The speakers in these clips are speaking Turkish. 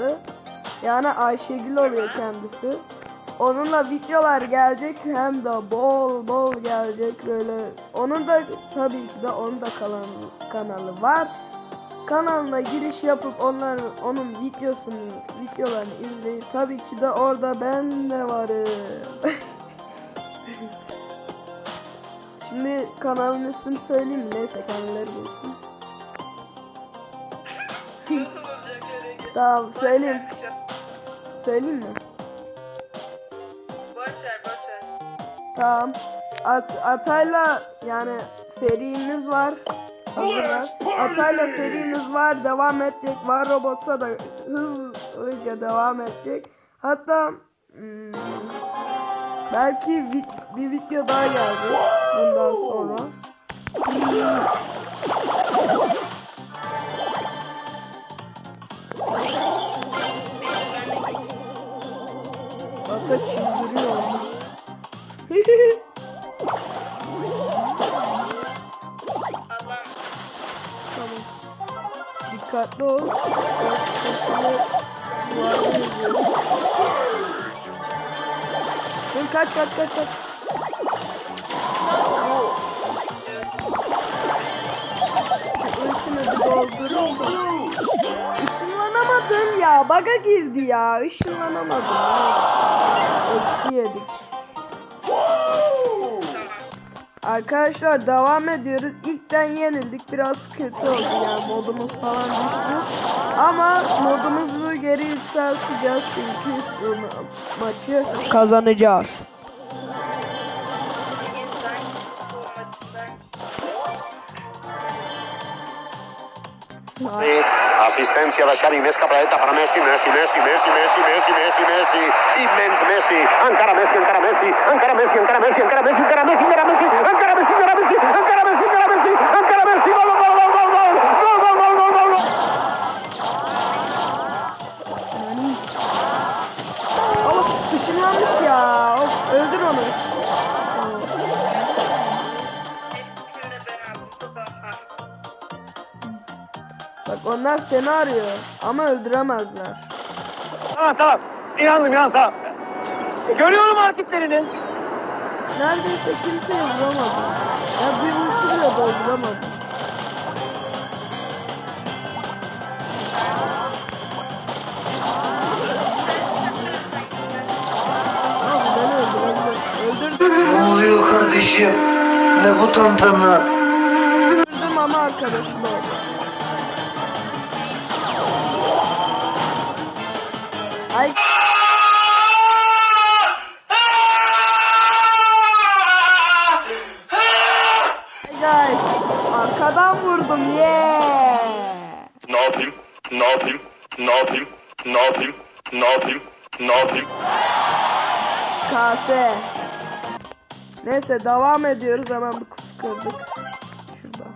yaptı. Yani Ayşegül oluyor kendisi. Onunla videolar gelecek hem de bol bol gelecek böyle. Onun da tabii ki de onun da kanalı, kanalı var. Kanalına giriş yapıp onların onun videosunu videolarını izleyip tabii ki de orada ben de varım. Şimdi kanalın ismini söyleyeyim? Neyse kendileri bulsun. Tamam söyleyeyim. Söyleyeyim mi? Boş ver boş ver. Tamam. At Atay'la yani serimiz var. Hazırlar. Atay'la serimiz var. Devam edecek. Var Robots'a da hızlıca devam edecek. Hatta hmm, belki bir video daha geldi bundan sonra. Kaç kaç kaç kaç. Işınlanamadım ya. Baga girdi ya. Işınlanamadım. Eksi yedik. Arkadaşlar devam ediyoruz. İlkten yenildik. Biraz kötü oldu yani modumuz falan düştü. Ama modumuzu geri yükselteceğiz çünkü maçı kazanacağız. Assistència de Xavi, més cap a dreta per Messi, Messi, Messi, Messi, Messi, Messi, Messi, Messi, immens Messi, encara Messi, encara Messi, encara Messi, encara Messi, encara Messi, encara Messi, encara Messi, encara Messi, encara Messi, encara Messi, encara Messi, encara Messi, gol, gol, gol, gol, gol, gol, gol, gol, gol, gol. Of ışınlanmış ya. Of öldür onu. Onlar seni arıyor ama öldüremezler. Tamam tamam. İnandım inan tamam. Görüyorum hareketlerini. Neredeyse kimseyi vuramadım. Ya bir beni öldürdü. Öldürdüm. Ne oluyor kardeşim? Ne bu tantana? Guys, arkadan vurdum yeah. Ne yapayım? Ne yapayım? Ne yapayım? Ne yapayım? Ne yapayım? Ne yapayım? Kase. Neyse devam ediyoruz hemen bir kutu kırdık. Şurada.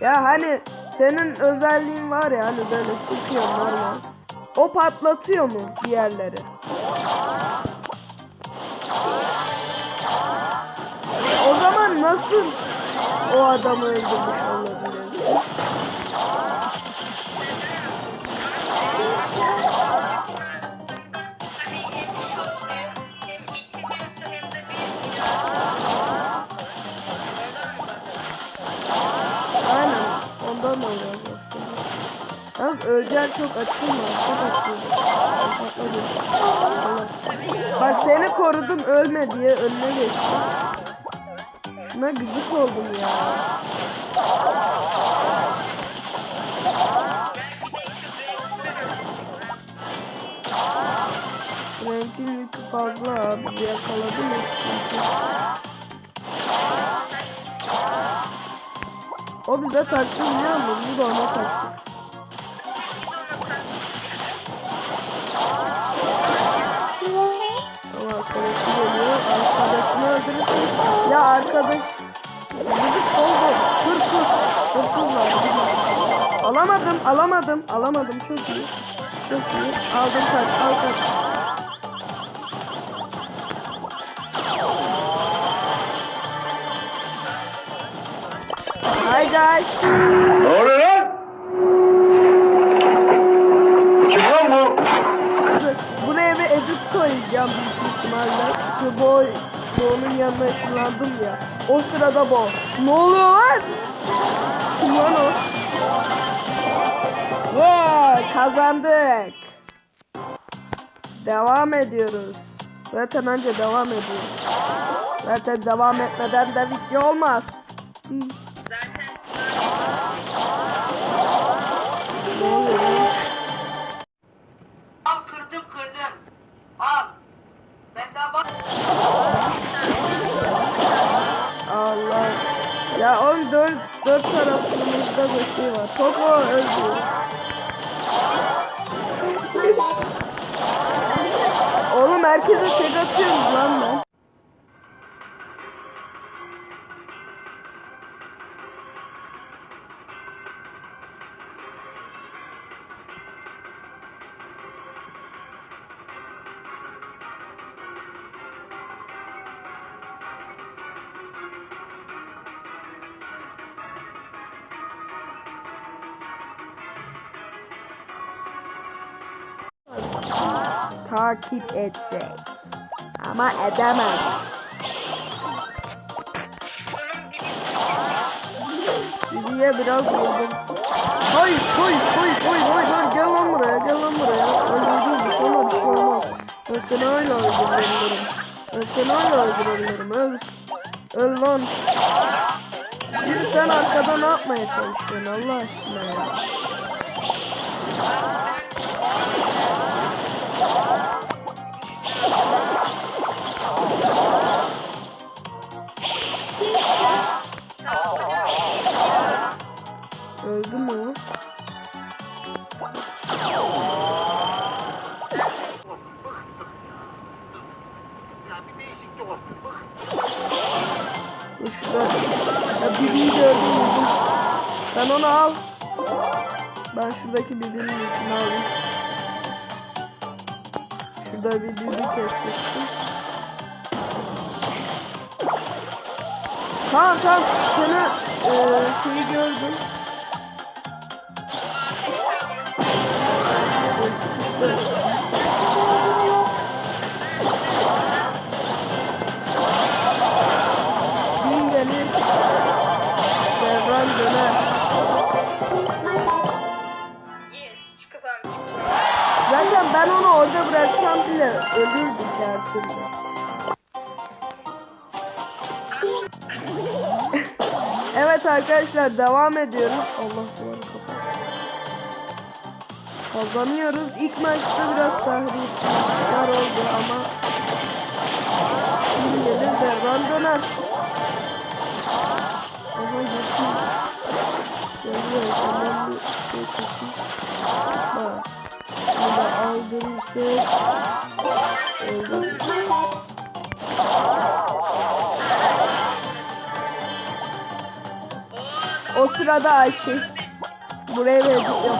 Ya hani senin özelliğin var ya hani böyle sıkıyor normal. O patlatıyor mu diğerleri? Nasıl o adamı öldürmüş olabilirsin? Aynen ondan oluyor aslında. Yalnız öleceğin çok açılma. Çok açılma. Bak seni korudum ölme diye önüne geçtim. Şuna gıcık oldum ya. Renkin yükü fazla abi. Bizi yakaladı mı sıkıntı. O bize taktı biliyor musun? Biz de ona taktık. Ya arkadaş bizi çaldı. Hırsız. Hırsız var. Alamadım, alamadım, alamadım. Çok iyi. Çok iyi. Aldım kaç, al kaç. Hi guys. guys. Ne oluyor lan? Kim lan bu? Buraya bir edit koyacağım büyük ihtimalle. Şu boy, boğunun yanına ışınlandım ya. O sırada bu. Ne oluyor lan? Kim lan o? Yeah, kazandık. Devam ediyoruz. Zaten önce devam ediyoruz. Zaten devam etmeden de video olmaz. Hı, dört, tarafımızda bir şey var. Topo öldü. oğlum herkese tek atıyoruz lan ben. Takip edecek. Ama edemez. Dibiye biraz vurdum. Hayır, hayır, hayır, hayır, hayır, hayır. Gel lan buraya, gel lan buraya. Öldürdüm, şey olmaz, bir şey olmaz. Ben seni öyle öldürebilirim. Ben seni öyle öldürebilirim. Öl, öl lan. Bir sen arkada ne yapmaya çalışıyorsun Allah aşkına ya. Öldü mü? şurada. Ya bibiyi gördüm buldum. Sen onu al. Ben şuradaki bibinin yükünü alayım. Şurada bir bibi kesmiştim. Tamam tamam. Seni eee şeyi gördüm. Ee, arkadaşlar devam ediyoruz. Allah duvarı kapat. Kazanıyoruz. İlk maçta biraz tahrifler oldu ama kim gelir devran döner. Aha geçtim. Geliyor senden bir şey kesin. Bak. Bunu aldırırsak öldürürüz. O sırada Ayşe. Buraya da yapalım.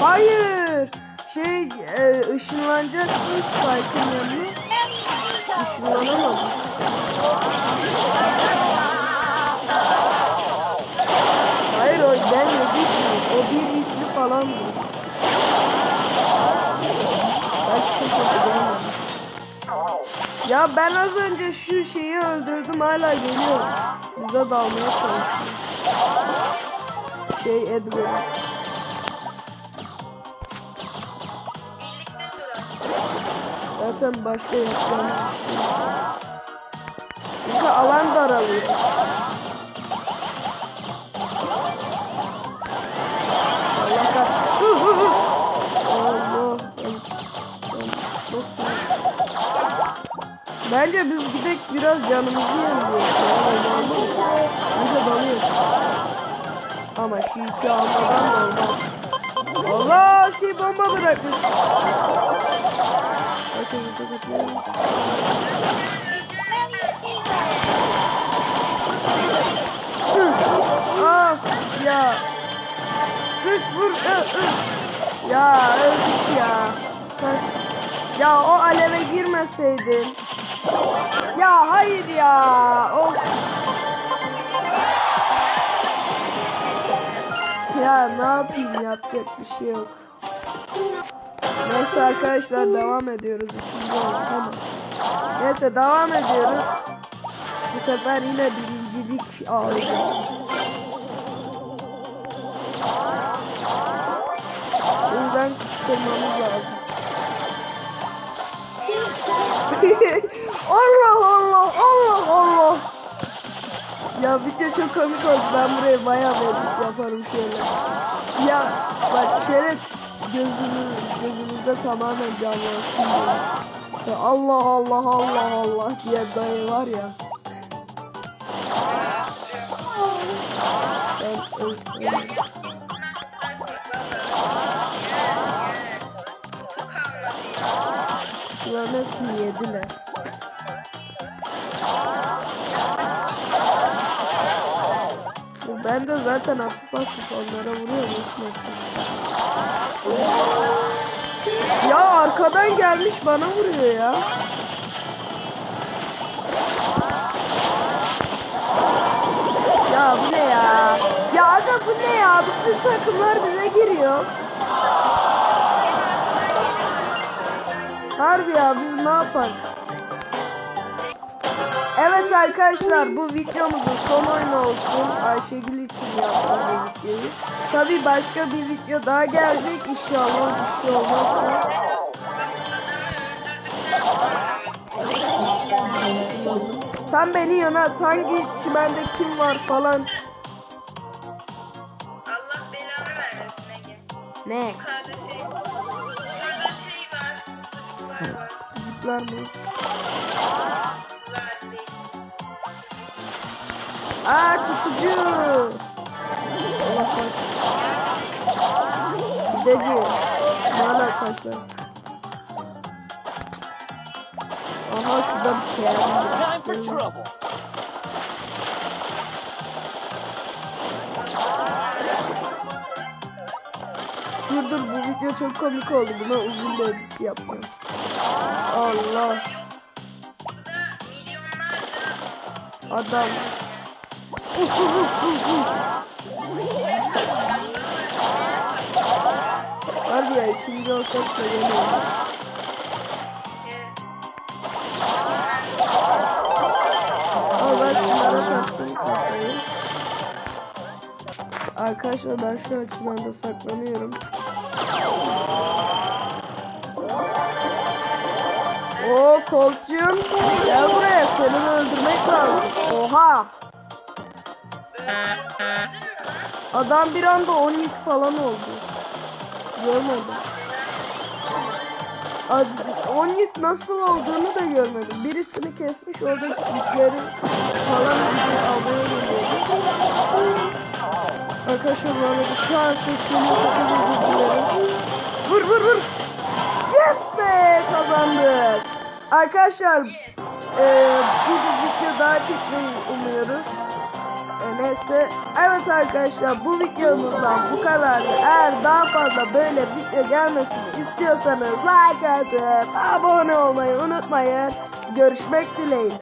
Hayır. Şey e, ışınlanacak mı Spike'ın yanına? Işınlanamadım. Hayır o ben yedik mi? O bir yüklü falandı. Ben Ya ben az önce şu şeyi öldürdüm hala geliyor. Bize dalmaya çalışıyor. Şey duralım. Zaten başka yapacağım şey. Çünkü alan daralıyor. Bence biz gidek biraz canımızı yeniliyoruz. Bir de dalıyoruz. Ama şu iki almadan da olmaz. Allah şey bomba bırakmış. Bakın bakın. Ah ya. Sık vur. Ö, ö. Ya öldük ya. Kaç. Ya o aleve girmeseydin. Ya hayır ya. Of. Ya ne yapayım yapacak bir şey yok. Neyse arkadaşlar devam ediyoruz. Üçüncü oldu tamam. Neyse devam ediyoruz. Bu sefer yine birincilik alacağız. O yüzden kırmamız lazım. Allah Allah Allah Allah. Ya video çok komik oldu. Ben buraya bayağı edit yaparım şöyle. Ya bak şöyle gözünüz gözünüzde tamamen canlansın. Ya Allah Allah Allah Allah diye dayı var ya. Ben ö- ö- Bunların hepsini yediler. Ben de zaten hafif hafif onlara vuruyorum. Unutmasın. Ya arkadan gelmiş bana vuruyor ya. Ya bu ne ya? Ya aga bu ne ya? Bütün takımlar bize giriyor. Harbi ya biz ne yapak? Evet arkadaşlar bu videomuzun son oyunu olsun. Ayşegül için yaptım bu videoyu. Tabi başka bir video daha gelecek inşallah bir şey olmazsa. Sen beni yönet hangi çimende kim var falan. Allah belanı vermesin Ege. Ne? Yukarıda şey. Yukarıda şey var. Çocuklar mı? Aa tutucu. Allah korusun. Gideci. Ne alakası? Aha şurada bir şey var. Dur dur bu video çok komik oldu. Buna uzun edit yapacağım. Allah. Adam. Harbi ya ikinci olsak da yemeyiz. Ama ben şunlara taktım kafayı. Arkadaşlar ben şu açımanda saklanıyorum. Oo Colt'cum gel buraya seni öldürmek lazım. Oha. Adam bir anda 10 yük falan oldu. Görmedim. 10 yük nasıl olduğunu da görmedim. Birisini kesmiş oradaki yükleri falan bizi almaya geliyordu. Arkadaşlar bu arada şu an seslerini sakın özür. Vur vur vur. Yes be kazandık. Arkadaşlar eee bir video daha çekmeyi umuyoruz. Neyse. Evet arkadaşlar bu videomuzdan bu kadar. Eğer daha fazla böyle video gelmesini istiyorsanız like atıp abone olmayı unutmayın. Görüşmek dileğiyle.